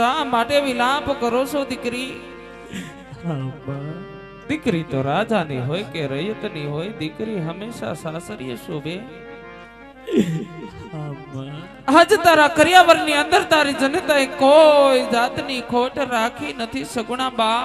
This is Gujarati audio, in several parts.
શા માટે વિલાપ કરો છો દીકરી. દીકરી તો રાજાની હોય કે રૈયતની હોય દીકરી હંમેશા સાસરીએ શોભે. આજ તારા કરિયાવરની અંદર તારી જનતાએ કોઈ જાતની ખોટ રાખી નથી સગુણા બા.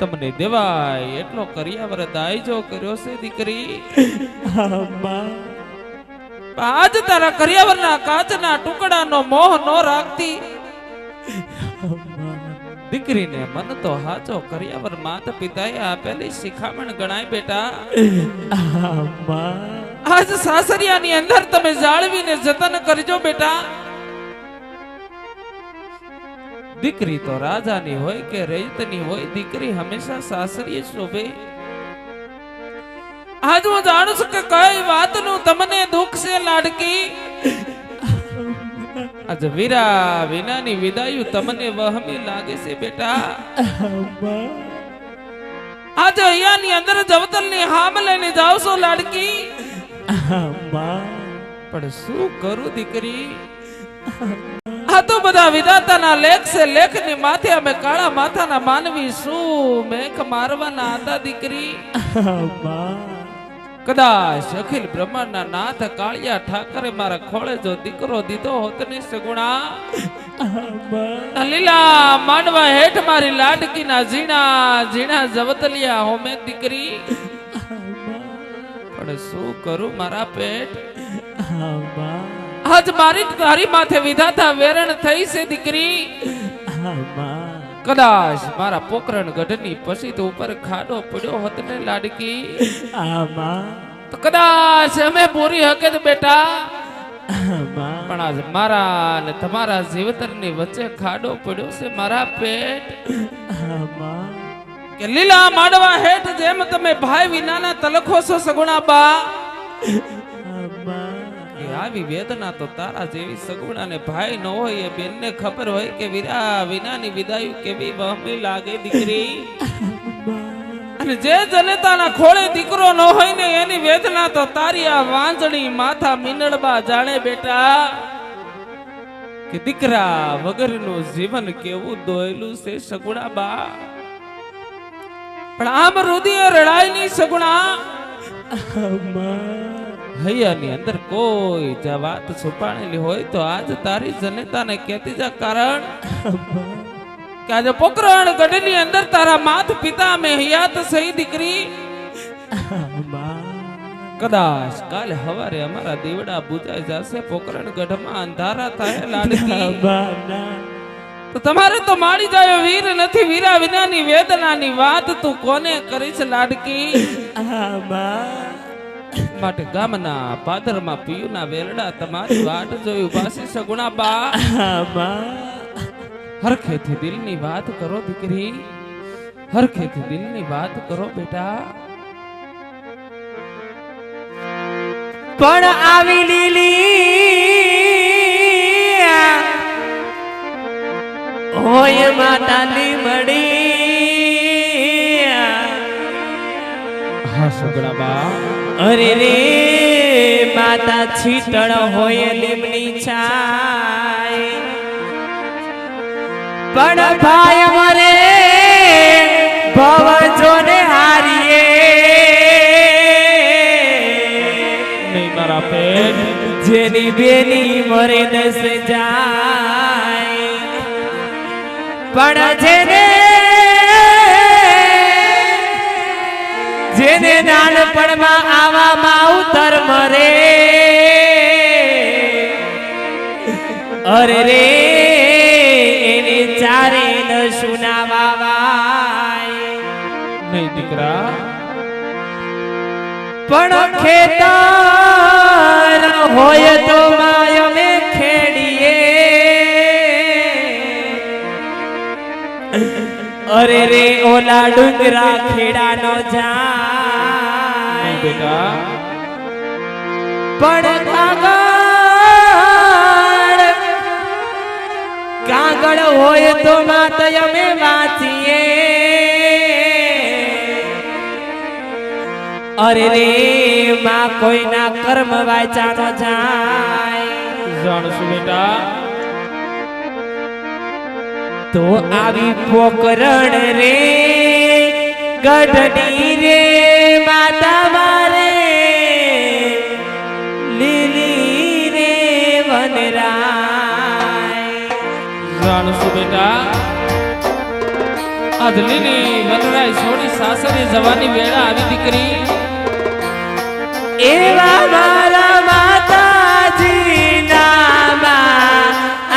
તમને દેવાય એટલો કરિયાવર દાયજો કર્યો છે દીકરી. આજ તારા કરિયાવરના કાચના ટુકડાનો મોહ ન રાખતી. દીકરીને મન તો હાચો કરિયાવર માતા પિતાએ આપેલી શિખામણ ગણાય બેટા. આજ સાસરિયાની અંદર તમે જાળવીને જતન કરજો બેટા. દીકરી તો રાજાની હોય કે રૈતની હોય દીકરી હંમેશા સાસરીએ શોભે. આજ હું જાણું છું કે કઈ વાતનું તમને દુઃખ છે, લાડકી? આજ વીરા વિનાની વિદાયું તમને વહમી લાગે છે, બેટા. આજે અહીંયાની અંદર જવતલની હામ લઈને જાવ છો, લાડકી. પણ શું કરું, દીકરી? આ તો બધા વિધાતાના લેખ છે, લેખની માથે અમે કાળા માથાના માનવી શું મેઘ મારવાના હતા, દીકરી. કદાચ અખિલ બ્રહ્માંડના નાથ કાળિયા ઠાકરે મારા ખોળે જો દીકરો દીધો હોત ને સગુણા લીલા માનવા હેઠ મારી લાડકીના ઝીણા ઝીણા જવતલિયા હોમે દીકરી. પણ શું કરું મારા પેટ? આજ મારી તારી માથે વિધાતા વેરણ થઈ છે દીકરી. હા કદાચ મારા પોકરણ ગઢની પસીત ઉપર ખાડો પડ્યો હોત ને લાડકી. આમાં. તો કદાચ અમે પૂરી હકે તો બેટા પણ આજ મારા ને તમારા જીવતરની વચ્ચે ખાડો પડ્યો છે મારા પેટ. કે લીલા માડવા હેઠ જેમ તમે ભાઈ વિનાના તલખો છો સગુણા બા આવી વેદના તો તારા જેવી સગુણા ને ભાઈ ન હોય એ બેનને ખબર હોય કે વિરા વિનાની વિદાય કેવી વહમી લાગે દીકરી? અને જે જનતાના ખોળે દીકરો ન હોય ને એની વેદના તો તારી આ વાંજણી માથા મીનડબા જાણે બેટા કે દીકરા વગરનું જીવન કેવું દોયલું છે સગુણા બા પણ આમ રુદિય રડાયની સગુણા હૈયાની અંદર કોઈ જ વાત છુપાણેલી હોય તો આજ તારી જનતાને કહેતી જા કારણ કે આજે પોકરણ ગઢની અંદર તારા માત પિતા મે હયાત સહી દીકરી. કદાચ કાલે હવારે અમારા દીવડા બુજાઈ જશે પોકરણ ગઢમાં અંધારા થાય લાડકી. તો તમારે તો માળી જાય વીર નથી વીરા વિનાની વેદનાની વાત તું કોને કરીશ લાડકી? માટે ગામના પાદરમાં પિયુના વેલડા તમારી વાટ જોઈ ઉભાસી સગુણા બા. હરખેથી દિલની વાત કરો દીકરી. હરખેથી દિલની વાત કરો બેટા. પણ આવી લીલી હોય માતાની મળી. બા અરે રે માતા છીતળ હોય લીમની છાય. પણ ભાઈ મરે ભવ જોને હારીએ. નહીં મારા પેટ જેની બેની મરે દસ જાય. પણ જેને જેને નાનપણમાં આવા માવતર મરે. અરે રે એને ચારે ન સુનાવાય નહીં દીકરા. પણ ખેતર હોય તો માય અમે ખેડીએ. અરે રે ઓલા ડુંગરા ખેડા નો નહીં બેટા. પણ કાગળ કાગળ હોય તો માત અમે વાંચીએ. અરે રે માં કોઈના કર્મ વાંચા ન જાય જાણશું બેટા. તો આવી પોકરણ રે ગઢની રે માતા વનરાય જાણશું બેટા? અધલીની વનરાય છોડી સાસરે જવાની વેળા આવી દીકરી. એવા મારા માતાજી નામા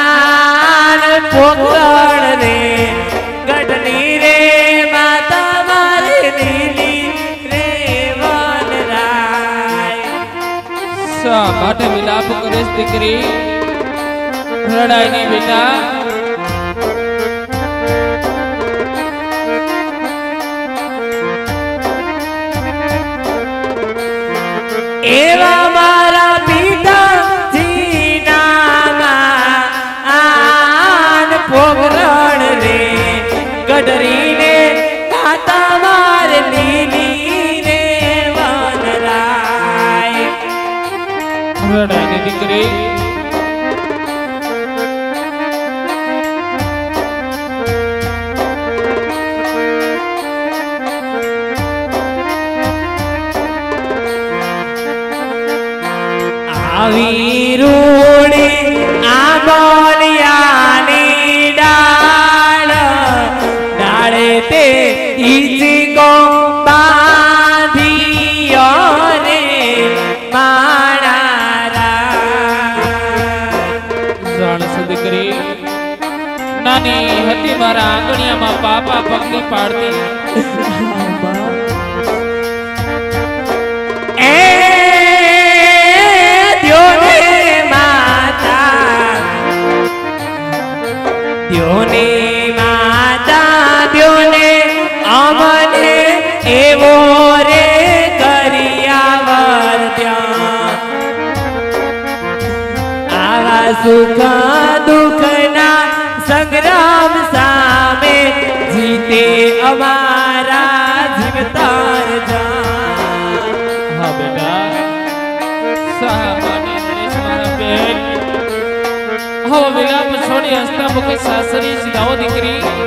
આન વિલાપ કરીશ દીકરી. રડાય નહીં બેટા. એવા દીકરી મારા આંગણિયામાં પાપા પગની પાડતી. એ દ્યોને દ્યોને અમને એવો રે કર્યા વર્ત્યા આવા સુખ દુઃખના અમારા જીવતાર જાન હા બેટા સહા માની નરેશ મારા બેન હવે વિલાપ છોડી હસ્તા મુખ સાસરી સીધાઓ દીકરી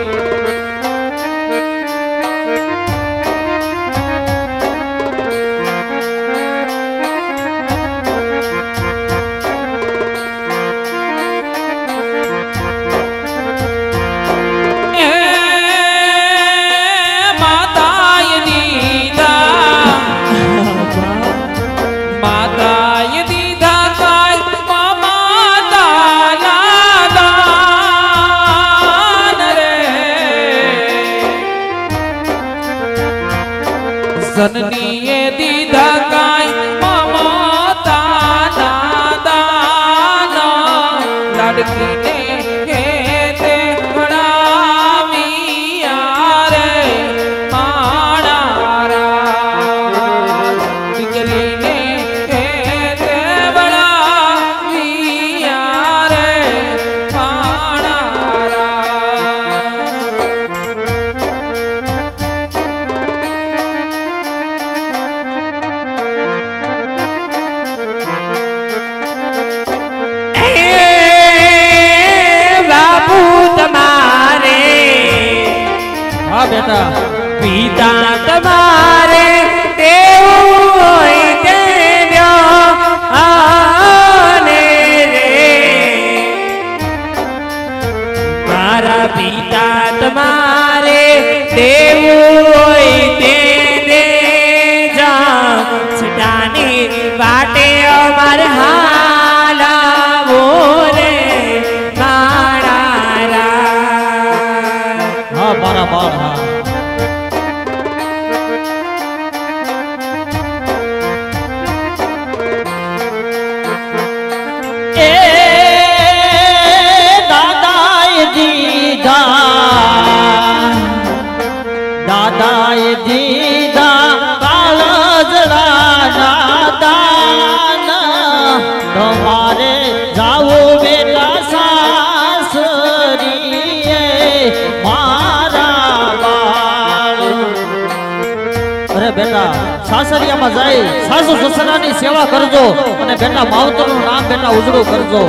જનનીએ દીધા બેટા પિતા તમારે મારા પિતા તમારે તેવું અરે બેટા, સાસરિયામાં જાય, સાસુ સસરાની સેવા કરજો અને બેટા માવતરનું નામ બેટા ઉજળું કરજો.